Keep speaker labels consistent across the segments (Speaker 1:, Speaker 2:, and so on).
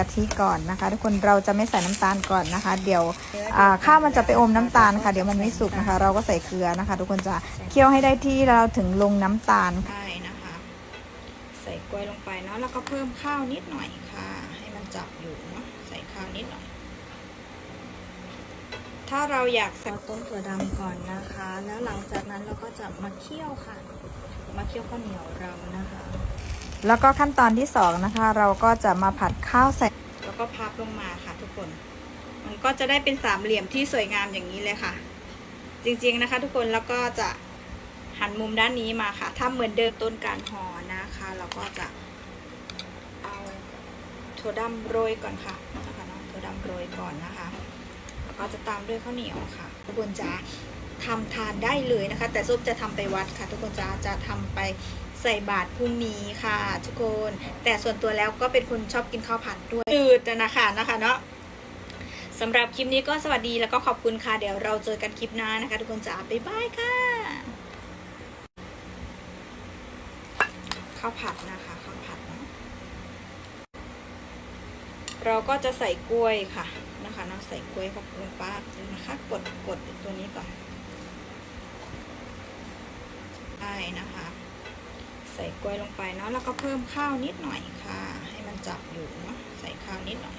Speaker 1: กะทิก่อนนะคะ ทุกคนเราจะไม่ใส่น้ำตาลก่อนนะคะ เดี๋ยวข้าวมันจะไปอมน้ำตาลค่ะ เดี๋ยวมันไม่สุกนะคะ เราก็ใส่เกลือนะคะ ทุกคนจะเคี่ยวให้ได้ที่เราถึงลงน้ำตาลใช่นะคะ ใส่กล้วยลงไปเนาะแล้วก็เพิ่มข้าวนิดหน่อยค่ะ ให้มันจับอยู่เนาะใส่ข้าวนิดหน่อย ถ้าเราอยากใส่ต้นถั่วดำก่อนนะคะ แล้วหลังจากนั้นเราก็จะมาเคี่ยวค่ะ มาเคี่ยวข้าวเหนียวเรานะคะ แล้วก็ขั้นตอนที่สองนะคะ เราก็จะมาผัดข้าวใส่ แล้วก็พับลงมาค่ะทุกคน มันก็จะได้เป็นสามเหลี่ยมที่สวยงามอย่างนี้เลยค่ะ จริงๆนะคะ ทุกคนแล้วก็จะหันมุมด้านนี้มาค่ะถ้าเหมือนเดิมต้นการห่อนะคะ เราก็จะเอาถั่วดำโรยก่อนค่ะนะคะเนาะถั่วดำโรยก่อนนะคะ แล้วก็จะตามด้วยข้าวเหนียวค่ะ ทุกคนจะทำทานได้เลยนะคะ แต่ซุปจะทำไปวัดค่ะ ทุกคนจะจะทำไป ใส่บาตรพรุ่งนี้ค่ะ ทุกคน แต่ส่วนตัวแล้วก็เป็นคนชอบกินข้าวผัดด้วยจืดนะคะนะคะเนาะสำหรับคลิปนี้ก็สวัสดีแล้วก็ขอบคุณค่ะ เดี๋ยวเราเจอกันคลิปหน้านะคะ ทุกคนจ๋าบ๊ายบายค่ะ ข้าวผัดนะคะข้าวผัดเนาะเราก็จะใส่กล้วยค่ะนะคะเนาะใส่กล้วยขอบคุณป้าดูนะคะกดกดตัวนี้ก่อนใช่นะคะ ส่กล้วยลงไปเนาะแล้วก็เพิ่มข้าวนิดหน่อยค่ะ ให้มันจับอยู่เนาะใส่ข้าวนิดหน่อย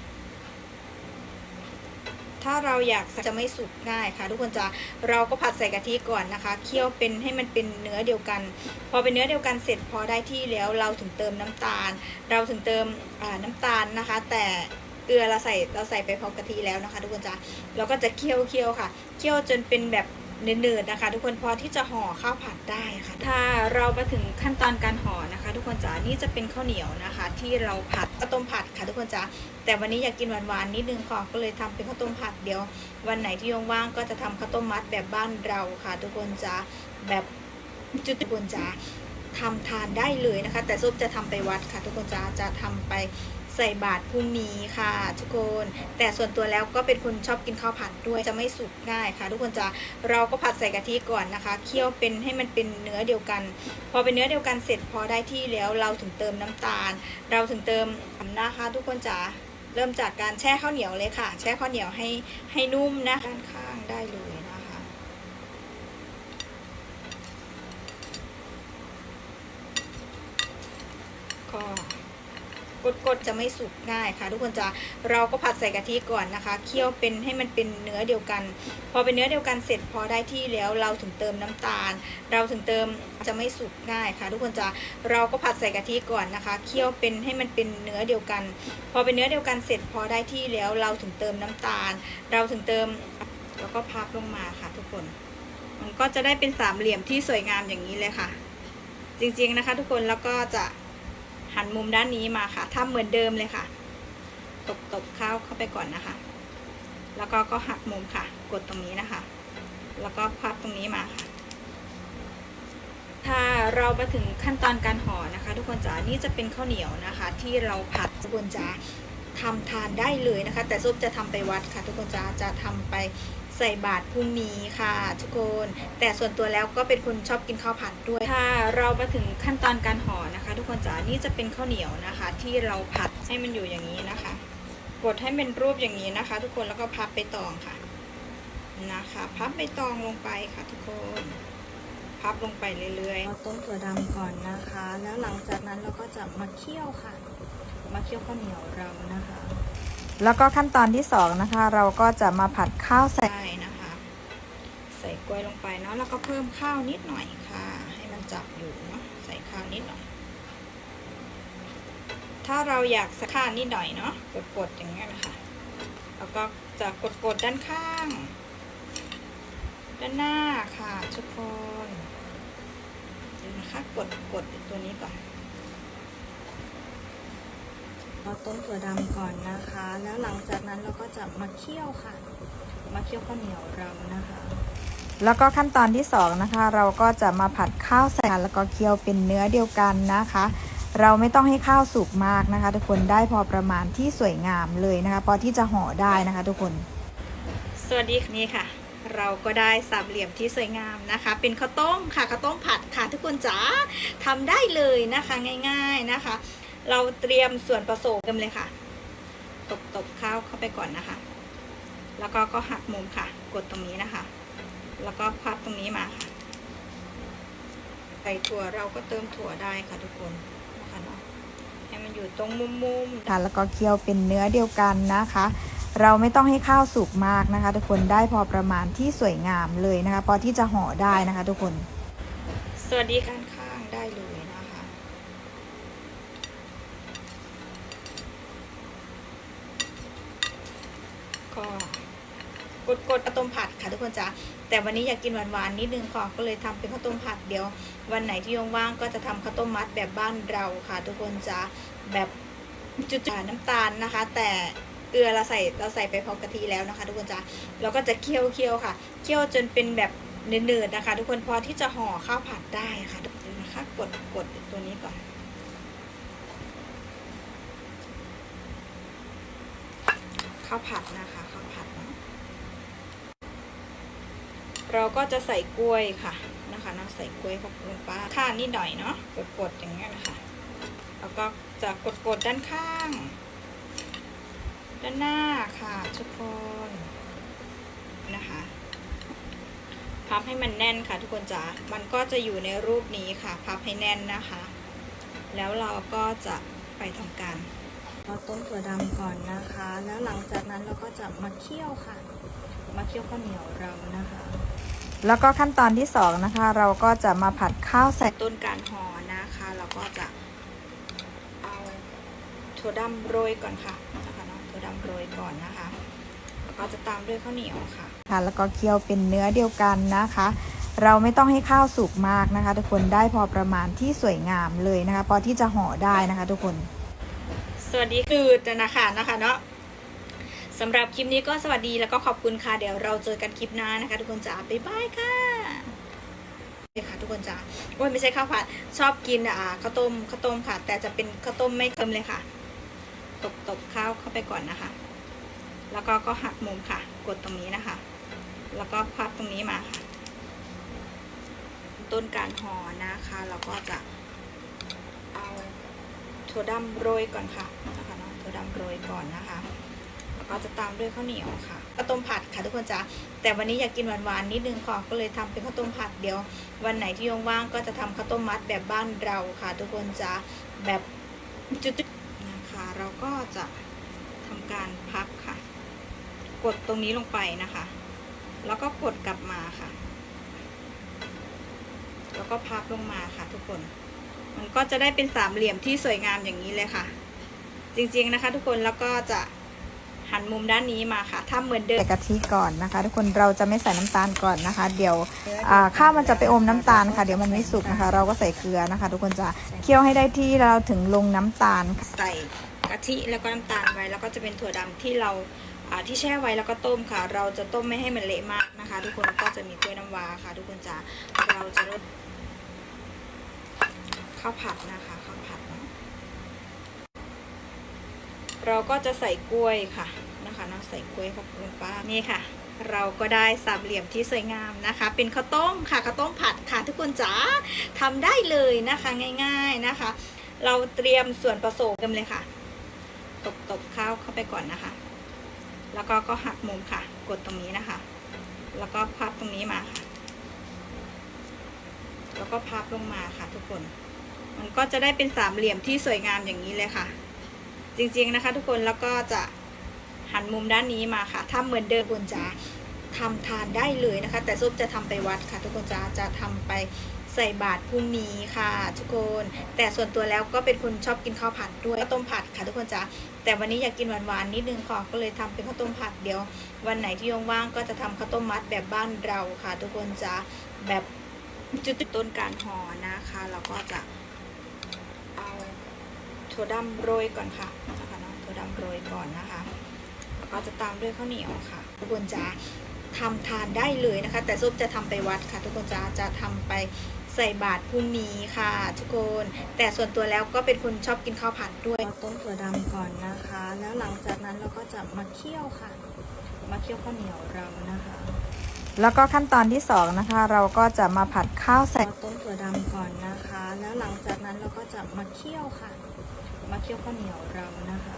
Speaker 1: ถ้าเราอยากจะไม่สุกง่ายค่ะ ทุกคนจะเราก็ผัดใส่กะทิก่อนนะคะเคี่ยวเป็นให้มันเป็นเนื้อเดียวกัน พอเป็นเนื้อเดียวกันเสร็จพอได้ที่แล้วเราถึงเติมน้ำตาล เราถึงเติมน้ำตาลนะคะ แต่เกลือเราใส่เราใส่ไปพร้อมกะทิแล้วนะคะ ทุกคนจะเราก็จะเคี่ยวเคี่ยวค่ะ เคี่ยวจนเป็นแบบ เนืดๆนะคะ ทุกคนพอที่จะห่อข้าวผัดได้ค่ะ ถ้าเรามาถึงขั้นตอนการห่อนะคะ ทุกคนจ๋านี่จะเป็นข้าวเหนียวนะคะ ที่เราผัดข้าวต้มผัดค่ะ ทุกคนจ๋าแต่วันนี้อยากกินหวานๆนิดนึงค่ะก็เลยทำเป็นข้าวต้มผัดเดี๋ยว วันไหนที่ว่างๆก็จะทำข้าวต้มมัดแบบบ้านเราค่ะ ทุกคนจ๋าแบบจุดทุกคนจ๋าทำทานได้เลยนะคะ แต่ซุปจะทำไปวัดค่ะ ทุกคนจ๋าจะทำไป ใส่บาตรพรุ่งนี้ค่ะ ทุกคน แต่ส่วนตัวแล้วก็เป็นคนชอบกินข้าวผัดด้วยจะไม่สุกง่ายค่ะ ทุกคนจะเราก็ผัดใส่กะทิก่อนนะคะเคี่ยวเป็นให้มันเป็นเนื้อเดียวกัน พอเป็นเนื้อเดียวกันเสร็จพอได้ที่แล้วเราถึงเติมน้ำตาล เราถึงเติมนะคะ ทุกคนจ๋าเริ่มจากการแช่ข้าวเหนียวเลยค่ะ แช่ข้าวเหนียวให้ให้นุ่มนะด้านข้างได้เลยนะคะก็ กดๆจะไม่สุกง่ายค่ะ ทุกคนจะเราก็ผัดใส่กะทิก่อนนะคะ เคี่ยวเป็นให้มันเป็นเนื้อเดียวกัน พอเป็นเนื้อเดียวกันเสร็จพอได้ที่แล้วเราถึงเติมน้ำตาล เราถึงเติมจะไม่สุกง่ายค่ะ ทุกคนจะเราก็ผัดใส่กะทิก่อนนะคะ เคี่ยวเป็นให้มันเป็นเนื้อเดียวกัน พอเป็นเนื้อเดียวกันเสร็จพอได้ที่แล้วเราถึงเติมน้ำตาล เราถึงเติมแล้วก็พับลงมาค่ะ ทุกคน มันก็จะได้เป็นสามเหลี่ยมที่สวยงามอย่างนี้เลยค่ะ จริงๆนะคะ ทุกคนแล้วก็จะ หันมุมด้านนี้มาค่ะทำเหมือนเดิมเลยค่ะ ตบตบข้าเข้าไปก่อนนะคะ แล้วก็ก็หักมุมค่ะ กดตรงนี้นะคะ แล้วก็พับตรงนี้มาค่ะถ้าเรามาถึงขั้นตอนการห่อนะคะ ทุกคนจ๋านี่จะเป็นข้าวเหนียวนะคะ ที่เราผัดทุกคนจ๋าทำทานได้เลยนะคะ แต่ซุปจะทำไปวัดค่ะ ทุกคนจ๋าจะทำไป ส่บาตรพรุ่งนี้ค่ะทุกคน แต่ส่วนตัวแล้วก็เป็นคนชอบกินข้าวผัดด้วยถ้าเรามาถึงขั้นตอนการห่อนะคะ ทุกคนจ๋านี่จะเป็นข้าวเหนียวนะคะ ที่เราผัดให้มันอยู่อย่างนี้นะคะกดให้เป็นรูปอย่างนี้นะคะ ทุกคนแล้วก็พับไปตองค่ะนะคะ พับไปตองลงไปค่ะทุกคนพับลงไปเรื่อยๆเอาต้มถั่วดำก่อนนะคะ แล้วหลังจากนั้นเราก็จะมาเคี่ยวค่ะ มาเคี่ยวข้าวเหนียวเรานะคะ แล้วก็ขั้นตอนที่สองนะคะ เราก็จะมาผัดข้าวใส่นะคะ ใส่กล้วยลงไปเนาะแล้วก็เพิ่มข้าวนิดหน่อยค่ะ ให้มันจับอยู่เนาะใส่ข้าวนิดหน่อย ถ้าเราอยากสักข้าวนิดหน่อยเนาะกดๆอย่างเงี้ยนะคะแล้วก็จะกดๆด้านข้าง ด้านหน้าค่ะทุกคนเดี๋ยวนะคะกดกดตัวนี้ก่อน เอาต้มถั่วดำก่อนนะคะ แล้วหลังจากนั้นเราก็จะมาเคี่ยวค่ะ มาเคี่ยวข้าวเหนียวเรานะคะ แล้วก็ขั้นตอนที่สองนะคะ เราก็จะมาผัดข้าวใส่กันแล้วก็เคี่ยวเป็นเนื้อเดียวกันนะคะ เราไม่ต้องให้ข้าวสุกมากนะคะ ทุกคนได้พอประมาณที่สวยงามเลยนะคะ พอที่จะห่อได้นะคะ ทุกคน สวัสดีนี่ค่ะ เราก็ได้สามเหลี่ยมที่สวยงามนะคะ เป็นข้าวต้มค่ะข้าวต้มผัดค่ะ ทุกคนจ๋าทำได้เลยนะคะง่าย ๆนะคะ เราเตรียมส่วนผสมกันเลยค่ะ ตบตบข้าวเข้าไปก่อนนะคะ แล้วก็ก็หักมุมค่ะ กดตรงนี้นะคะ แล้วก็พับตรงนี้มาค่ะ ใส่ถั่วเราก็เติมถั่วได้ค่ะทุกคนนะคะเนาะให้มันอยู่ตรงมุมๆค่ะแล้วก็เคี่ยวเป็นเนื้อเดียวกันนะคะ เราไม่ต้องให้ข้าวสุกมากนะคะ ทุกคนได้พอประมาณที่สวยงามเลยนะคะ พอที่จะห่อได้นะคะ ทุกคน สวัสดีข้างข้างๆได้เลยนะคะ ก็กดกดข้าวต้มผัดค่ะทุกคนจ้ะแต่วันนี้อยากกินหวานๆนิดนึงค่ะก็เลยทำเป็นข้าวต้มผัดเดี๋ยว วันไหนที่ว่างๆก็จะทำข้าวต้มมัดแบบบ้านเราค่ะ ทุกคนจ้ะแบบจุดๆน้ำตาลนะคะ แต่เกลือเราใส่เราใส่ไปพร้อมกะทิแล้วนะคะ ทุกคนจ้ะเราก็จะเคี่ยวเคี่ยวค่ะเคี่ยวจนเป็นแบบเนืดๆนะคะ ทุกคนพอที่จะห่อข้าวผัดได้ค่ะเดี๋ยวนะคะ กดกดตัวนี้ก่อนข้าวผัดนะคะ เราก็จะใส่กล้วยค่ะนะคะนะใส่กล้วยเข้าลงไปข้างนิดหน่อยเนาะกดๆอย่างเงี้ยนะคะแล้วก็จะกดๆด้านข้าง ด้านหน้าค่ะทุกคนนะคะพับให้มันแน่นค่ะทุกคนจ๋ามันก็จะอยู่ในรูปนี้ค่ะ พับให้แน่นนะคะ แล้วเราก็จะไปทำการเราต้มถั่วดำก่อนนะคะ แล้วหลังจากนั้นเราก็จะมาเคี่ยวค่ะ มาเคี่ยวข้าวเหนียวเรานะคะ แล้วก็ขั้นตอนที่สองนะคะ เราก็จะมาผัดข้าวใส่ต้นการห่อนะคะเราก็จะเอาถั่วดำโรยก่อนค่ะนะคะเนาะถั่วดำโรยก่อนนะคะ แล้วก็จะตามด้วยข้าวเหนียวค่ะค่ะ แล้วก็เคี่ยวเป็นเนื้อเดียวกันนะคะ เราไม่ต้องให้ข้าวสุกมากนะคะ ทุกคนได้พอประมาณที่สวยงามเลยนะคะ พอที่จะห่อได้นะคะ ทุกคน สวัสดีคือจะนะคะนะคะเนาะ สำหรับคลิปนี้ก็สวัสดีแล้วก็ขอบคุณค่ะเดี๋ยวเราเจอกันคลิปหน้านะคะ ทุกคนจ๋าบ๊ายบายค่ะนี่ค่ะทุกคนจ๋าโอ้ยไม่ใช่ข้าวผัดชอบกินอ่าข้าวต้มข้าวต้มค่ะ แต่จะเป็นข้าวต้มไม่เค็มเลยค่ะ ตบตบข้าวเข้าไปก่อนนะคะ แล้วก็ก็หักมุมค่ะ กดตรงนี้นะคะ แล้วก็พับตรงนี้มาค่ะ ต้นการห่อนะคะเราก็จะเอาถั่วดำโรยก่อนค่ะนะคะเนาะถั่วดำโรยก่อนนะคะ แล้วก็จะตามด้วยข้าวเหนียวค่ะข้าวต้มผัดค่ะทุกคนจ้ะแต่วันนี้อยากกินหวานๆนิดนึงค่ะก็เลยทำเป็นข้าวต้มผัดเดี๋ยว วันไหนที่ว่างก็จะทำข้าวต้มมัดแบบบ้านเราค่ะ ทุกคนจ้ะแบบจุดๆนะคะเราก็จะทำการพับค่ะ กดตรงนี้ลงไปนะคะ แล้วก็กดกลับมาค่ะ แล้วก็พับลงมาค่ะ ทุกคนมันก็จะได้เป็นสามเหลี่ยมที่สวยงามอย่างนี้เลยค่ะ จริงๆนะคะ ทุกคนแล้วก็จะ หันมุมด้านนี้มาค่ะทำเหมือนเดิมใส่กะทิก่อนนะคะ ทุกคนเราจะไม่ใส่น้ำตาลก่อนนะคะ เดี๋ยวอ่าข้าวมันจะไปอมน้ำตาลค่ะ เดี๋ยวมันไม่สุกนะคะ เราก็ใส่เกลือนะคะ ทุกคนจะเคี่ยวให้ได้ที่เราถึงลงน้ำตาลใส่กะทิแล้วก็น้ำตาลไว้แล้วก็จะเป็นถั่วดำที่เราอ่าที่แช่ไว้แล้วก็ต้มค่ะ เราจะต้มไม่ให้มันเละมากนะคะ ทุกคนก็จะมีกล้วยน้ำว้าค่ะ ทุกคนจะเราจะลดข้าวผัดนะคะข้าวผัดเนาะ เราก็จะใส่กล้วยค่ะนะคะเนาะใส่กล้วยเข้าลงไปนี่ค่ะ เราก็ได้สามเหลี่ยมที่สวยงามนะคะ เป็นข้าวต้มค่ะข้าวต้มผัดค่ะ ทุกคนจ๋าทำได้เลยนะคะง่าย ๆนะคะ เราเตรียมส่วนผสมกันเลยค่ะ ตบตบข้าวเข้าไปก่อนนะคะ แล้วก็ก็หักมุมค่ะ กดตรงนี้นะคะ แล้วก็พับตรงนี้มาค่ะ แล้วก็พับลงมาค่ะ ทุกคน มันก็จะได้เป็นสามเหลี่ยมที่สวยงามอย่างนี้เลยค่ะ จริงๆนะคะ ทุกคนแล้วก็จะหันมุมด้านนี้มาค่ะทำเหมือนเดิมคุณจ๋าทำทานได้เลยนะคะ แต่ซุปจะทำไปวัดค่ะ ทุกคนจ๋าจะทำไปใส่บาตรพรุ่งนี้ค่ะ ทุกคน แต่ส่วนตัวแล้วก็เป็นคนชอบกินข้าวผัดด้วยข้าวต้มผัดค่ะทุกคนจ๋าแต่วันนี้อยากกินหวานๆนิดนึงค่ะก็เลยทำเป็นข้าวต้มผัดเดี๋ยว วันไหนที่ว่างๆก็จะทำข้าวต้มมัดแบบบ้านเราค่ะ ทุกคนจ๋าแบบจุดต้นการห่อนะคะ เราก็จะ ถั่วดำโรยก่อนค่ะนะคะเนาะถั่วดำโรยก่อนนะคะแล้วก็จะตามด้วยข้าวเหนียวค่ะ ทุกคนจะทำทานได้เลยนะคะ แต่ซุปจะทำไปวัดค่ะ ทุกคนจะจะทำไปใส่บาตรพรุ่งนี้ค่ะ ทุกคน แต่ส่วนตัวแล้วก็เป็นคนชอบกินข้าวผัดด้วยต้มถั่วดำก่อนนะคะ แล้วหลังจากนั้นเราก็จะมาเคี่ยวค่ะ มาเคี่ยวข้าวเหนียวเรานะคะ แล้วก็ขั้นตอนที่สองนะคะ เราก็จะมาผัดข้าวใส่ต้มถั่วดำก่อนนะคะ แล้วหลังจากนั้นเราก็จะมาเคี่ยวค่ะ มาเคี่ยวข้าวเหนียวเรานะคะ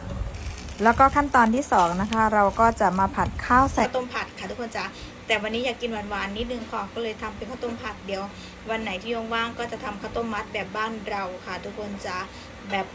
Speaker 2: แล้วก็ขั้นตอนที่สองนะคะ เราก็จะมาผัดข้าวใส่
Speaker 1: ข้าวต้มผัดค่ะทุกคนจ้าแต่วันนี้อยากกินหวานๆนิดนึงค่ะก็เลยทำเป็นข้าวต้มผัดเดี๋ยว วันไหนที่ว่างๆก็จะทำข้าวต้มมัดแบบบ้านเราค่ะ ทุกคนจ้าแบบ